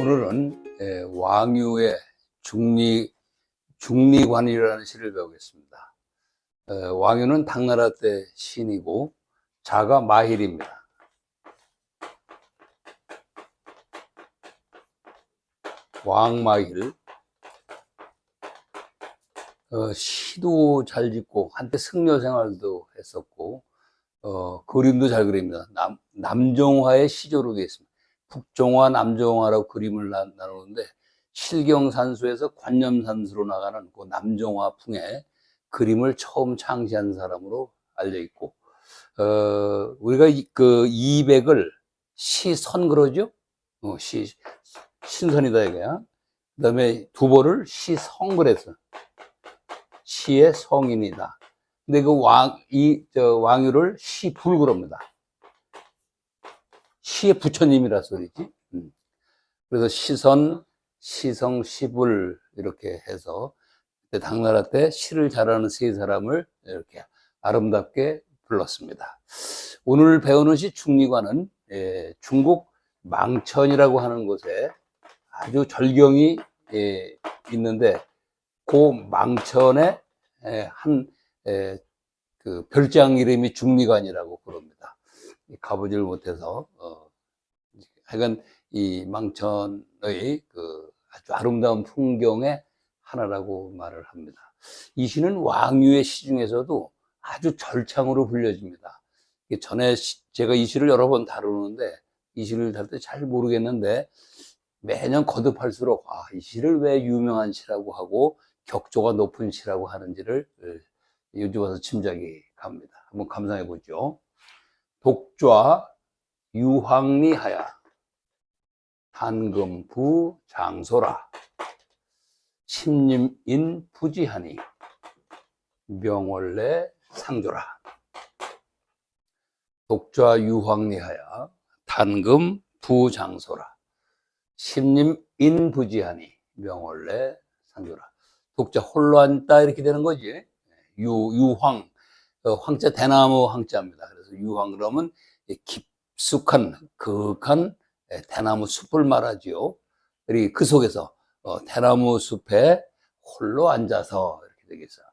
오늘은 예, 왕유의 중리 중리관이라는 시를 배우겠습니다. 에, 왕유는 당나라 때 신이고 자가 마힐입니다. 왕마힐 어, 시도 잘 짓고 한때 승려 생활도 했었고 어, 그림도 잘 그립니다. 남, 남종화의 시조로 되어 있습니다. 북종화, 남종화라고 그림을 나, 나누는데 실경산수에서 관념산수로 나가는 그 남종화 풍의 그림을 처음 창시한 사람으로 알려 있고 어, 우리가 이, 그 200을 시선 그러죠? 어, 시 신선이다 이거야. 그다음에 두보를 시성 그랬어. 시의 성인이다. 근데 그 왕, 이, 저, 왕유를 시불 그럽니다. 시의 부처님이라 소리지. 음. 그래서 시선, 시성, 시불 이렇게 해서 당나라 때 시를 잘하는 세 사람을 이렇게 아름답게 불렀습니다. 오늘 배우는 시 중리관은 예, 중국 망천이라고 하는 곳에 아주 절경이 예, 있는데 그 망천에 예, 한 예, 그 별장 이름이 중리관이라고 부릅니다. 가보지를 못해서 어, 하여간 이 망천의 그 아주 아름다운 풍경의 하나라고 말을 합니다. 이 시는 왕유의 시 중에서도 아주 절창으로 불려집니다. 전에 시- 제가 이 시를 여러 번 다루는데 이 시를 다룰 때 잘 모르겠는데 매년 거듭할수록 아, 이 시를 왜 유명한 시라고 하고 격조가 높은 시라고 하는지를 예, 요즘 와서 짐작이 갑니다. 한번 감상해 보죠. 독좌 유황리하야. 한금부 장소라. 심림인 부지하니. 명월래 상조라. 독좌 유황리하야. 단금 부장소라. 심림인 부지하니. 명월래 상조라. 독자 홀로 앉다 이렇게 되는 거지. 유, 유황 어, 황자 대나무 황자입니다 그래서 유황 그러면 이 깊숙한 그윽한 예, 대나무 숲을 말하지요. 그리고 그 속에서 어, 대나무 숲에 홀로 앉아서 이렇게 되겠어요.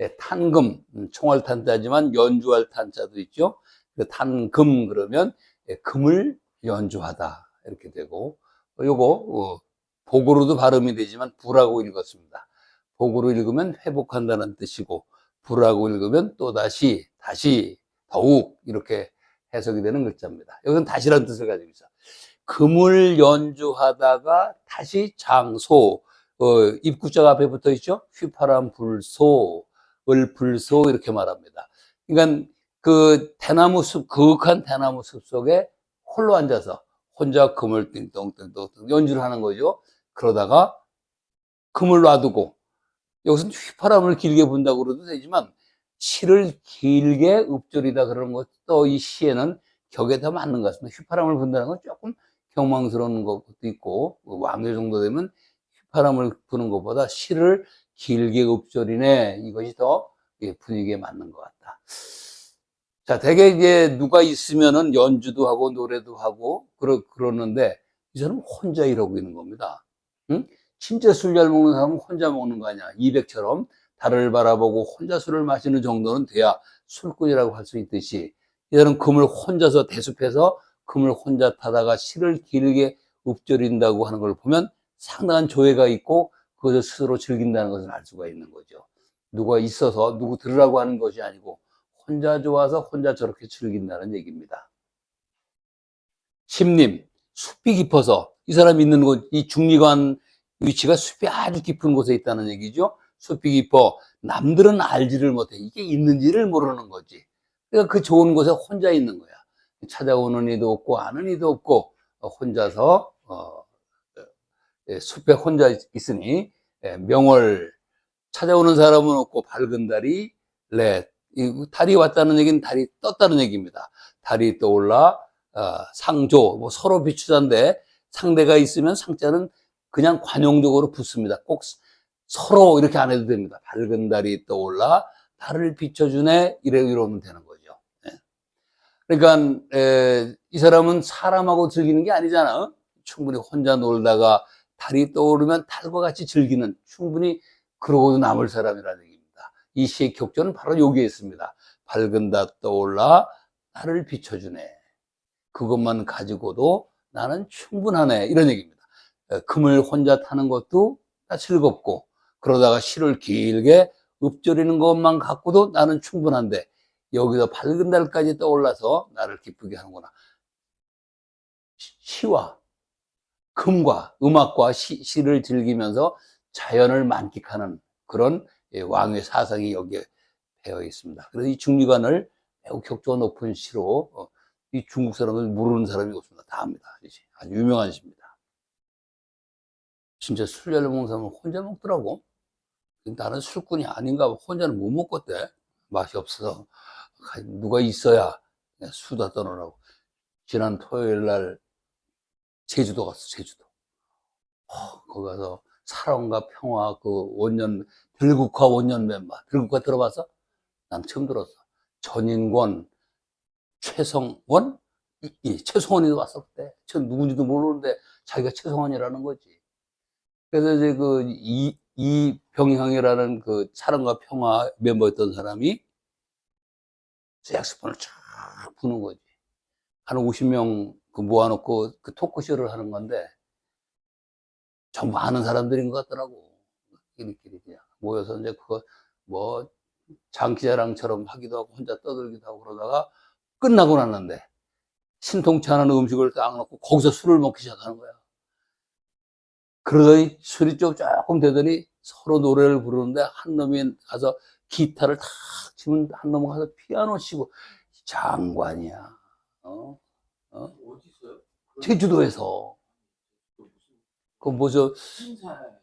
예, 탄금 음, 총알 탄자지만 연주할 탄자도 있죠. 그 탄금 그러면 예, 금을 연주하다 이렇게 되고 어, 요거 어, 복으로도 발음이 되지만 부라고 읽었습니다. 복으로 읽으면 회복한다는 뜻이고 부라고 읽으면 또 다시 다시 더욱 이렇게 해석이 되는 글자입니다. 여기는 다시라는 뜻을 가지고 있어. 금을 연주하다가 다시 장소 어, 입구자가 앞에 붙어 있죠. 휘파람 불소 을 불소 이렇게 말합니다. 그러니까 그 대나무 숲 그윽한 대나무 숲 속에 홀로 앉아서 혼자 금을 띵동띵동 연주를 하는 거죠. 그러다가 금을 놔두고 여기서는 휘파람을 길게 분다고 그래도 되지만 시를 길게 읊조리다 그러는 것도 이 시에는 격에 더 맞는 것 같습니다. 휘파람을 분다는 건 조금 경망스러운 것도 있고 왕의 정도 되면 휘파람을 부는 것보다 시를 길게 읊조리네 이것이 더 예, 분위기에 맞는 것 같다. 자, 대개 이제 누가 있으면은 연주도 하고 노래도 하고 그러, 그러는데 이 사람은 혼자 이러고 있는 겁니다. 응? 진짜 술 잘 먹는 사람은 혼자 먹는 거 아니야. 이백처럼 달을 바라보고 혼자 술을 마시는 정도는 돼야 술꾼이라고 할 수 있듯이 이 사람은 금을 혼자서 대숲에서 금을 혼자 타다가 시를 길게 읊조린다고 하는 걸 보면 상당한 조예가 있고 그것을 스스로 즐긴다는 것을 알 수가 있는 거죠. 누가 있어서 누구 들으라고 하는 것이 아니고 혼자 좋아서 혼자 저렇게 즐긴다는 얘기입니다. 심림, 숲이 깊어서 이 사람이 있는 곳, 이 중리관 위치가 숲이 아주 깊은 곳에 있다는 얘기죠. 숲이 깊어 남들은 알지를 못해. 이게 있는지를 모르는 거지. 그러니까 그 좋은 곳에 혼자 있는 거야. 찾아오는 이도 없고 아는 이도 없고 어, 혼자서 어, 예, 숲에 혼자 있으니 예, 명월 찾아오는 사람은 없고 밝은 달이 렛이 달이 왔다는 얘기는 달이 떴다는 얘기입니다. 달이 떠올라 어, 상조 뭐 서로 비추자인데 상대가 있으면 상자는 그냥 관용적으로 붙습니다. 꼭 서로 이렇게 안 해도 됩니다. 밝은 달이 떠올라 달을 비춰주네 이래 이러면 되는 거죠. 예. 그러니까 에, 이 사람은 사람하고 즐기는 게 아니잖아. 충분히 혼자 놀다가 달이 떠오르면 달과 같이 즐기는 충분히 그러고도 남을 사람이라는 얘기입니다. 이 시의 격조는 바로 여기에 있습니다. 밝은 달 떠올라 나를 비춰주네. 그것만 가지고도 나는 충분하네. 이런 얘기입니다. 에, 금을 혼자 타는 것도 다 즐겁고 그러다가 실을 길게 읊조리는 것만 갖고도 나는 충분한데 여기서 밝은 달까지 떠올라서 나를 기쁘게 하는구나. 시- 시와 금과 음악과 시, 시를 즐기면서 자연을 만끽하는 그런 예, 왕의 사상이 여기에 배어 있습니다. 그래서 이 중리관을 매우 격조가 높은 시로 어, 이 중국 사람들 모르는 사람이 없습니다. 다 시. 아주 유명한 시입니다. 진짜 술잘 먹는 사람은 혼자 먹더라고. 나는 술꾼이 아닌가 봐. 혼자는 못 먹겠대. 맛이 없어서. 가- 누가 있어야 수다 떠느라고. 지난 토요일 날 제주도 갔어, 제주도. 어, 거기 가서 사랑과 평화 그 원년, 들국화 원년 멤버. 들국화 들어봤어? 난 처음 들었어. 전인권, 최성원? 이, 이 최성원이 왔어, 그때. 저 누군지도 모르는데 자기가 최성원이라는 거지. 그래서 이제 그 이, 이병형이라는 그 사랑과 평화 멤버였던 사람이 색스폰을 쫙 부는 거지. 한 50명 그 모아놓고 그 토크쇼를 하는 건데 전부 아는 사람들인 것 같더라고. 끼리끼리 그냥 모여서 이제 그거 뭐 장기자랑처럼 하기도 하고 혼자 떠들기도 하고 그러다가 끝나고 났는데 신통치 않은 음식을 딱 놓고 거기서 술을 먹기 시작하는 거야. 그러더니 술이 좀 조금 되더니 서로 노래를 부르는데 한 놈이 가서 기타를 탁 치면 한 놈은 가서 피아노 치고. 장관이야. 어? 어? 제주도에서. 그 뭐죠?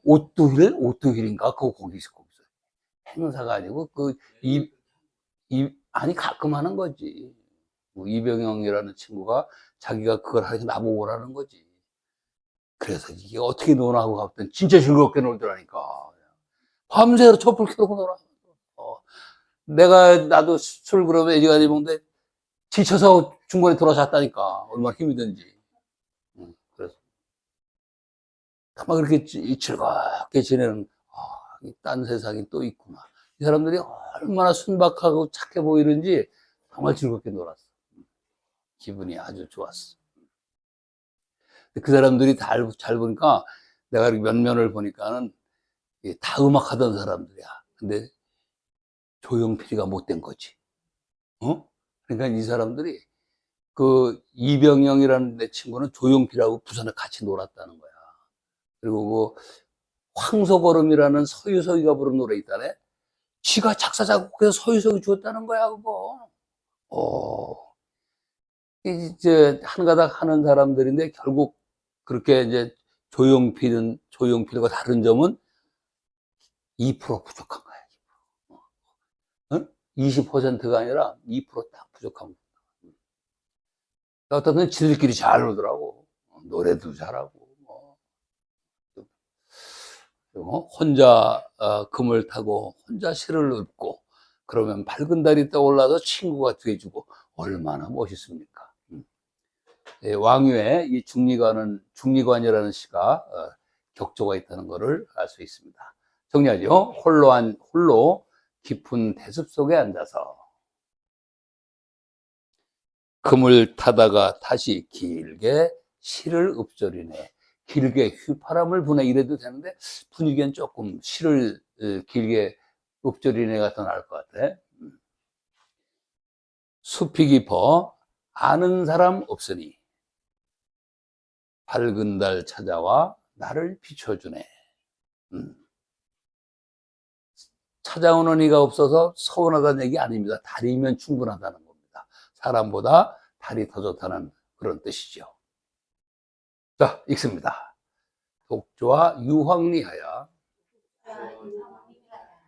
오뚜힐 오뚜힐인가? 그거 거기 있어 거기서. 행사가 아니고 그 이 이 아니 가끔 하는 거지. 뭐 이병영이라는 친구가 자기가 그걸 하니까 나보고 오라는 거지 그래서 이게 어떻게 노나 하고 갔더니 진짜 즐겁게 놀더라니까. 밤새로 촛불 켜놓고 놀아. 어. 내가 나도 술 그러면 애지간히 먹는데 지쳐서 중간에 돌아잤다니까. 얼마나 힘이 든지. 응, 그래서. 막 그렇게 지- 즐겁게 지내는 아, 이딴 세상이 또 있구나. 이 사람들이 얼마나 순박하고 착해 보이는지 정말 즐겁게 놀았어. 기분이 아주 좋았어 그 사람들이 다 알- 잘 보니까 내가 이렇게 면면을 보니까는 이게 다 음악하던 사람들이야 근데 조용필이가 못된 거지 어? 그러니까 이 사람들이 그 이병영이라는 내 친구는 조용필하고 부산에 같이 놀았다는 거야. 그리고 그 황소걸음이라는 서유석이가 부른 노래 있다네. 지가 작사 작곡해서 서유석이 주었다는 거야 그거. 어. 이제 한 가닥 하는 사람들인데 결국 그렇게 이제 조용필은 조용필과 다른 점은 2% 부족한 거야. 2%. 응? 20%가 아니라 2%딱 부족한 거야. 어떤 건 지들끼리 잘 놀더라고. 노래도 잘하고, 뭐. 그리고 혼자 어, 금을 타고 혼자 시를 읊고 그러면 밝은 달이 떠올라서 친구가 돼주고 얼마나 멋있습니까? 음. 예, 왕유의 이 중리관은 중리관이라는 시가 어, 격조가 있다는 것을 알 수 있습니다. 정리하죠. 홀로 한 홀로 깊은 대숲 속에 앉아서 금을 타다가 다시 길게 시를 읊조리네. 길게 휘파람을 부네 이래도 되는데 분위기는 조금 시를 어, 길게 읊조리네가 더 나을 것 같아. 음. 숲이 깊어 아는 사람 없으니 밝은 달 찾아와 나를 비춰주네. 음. 찾아오는 이가 없어서 서운하다는 얘기 아닙니다. 달이면 충분하다는 겁니다. 사람보다 달이 더 좋다는 그런 뜻이죠. 자, 읽습니다. 독조와 유황리하여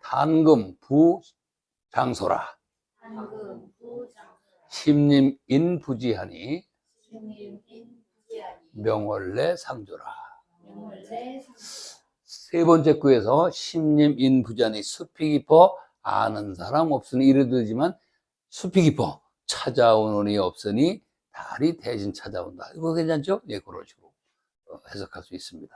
단금 부 장소라 심림인 부지하니 명월래 상조라. 세 번째 구에서 심림인 부지하니 숲이 깊어 아는 사람 없으니 이래도 되지만 숲이 깊어 찾아오는 이 없으니 달이 대신 찾아온다. 이거 괜찮죠? 예, 그런 식으로 어, 해석할 수 있습니다.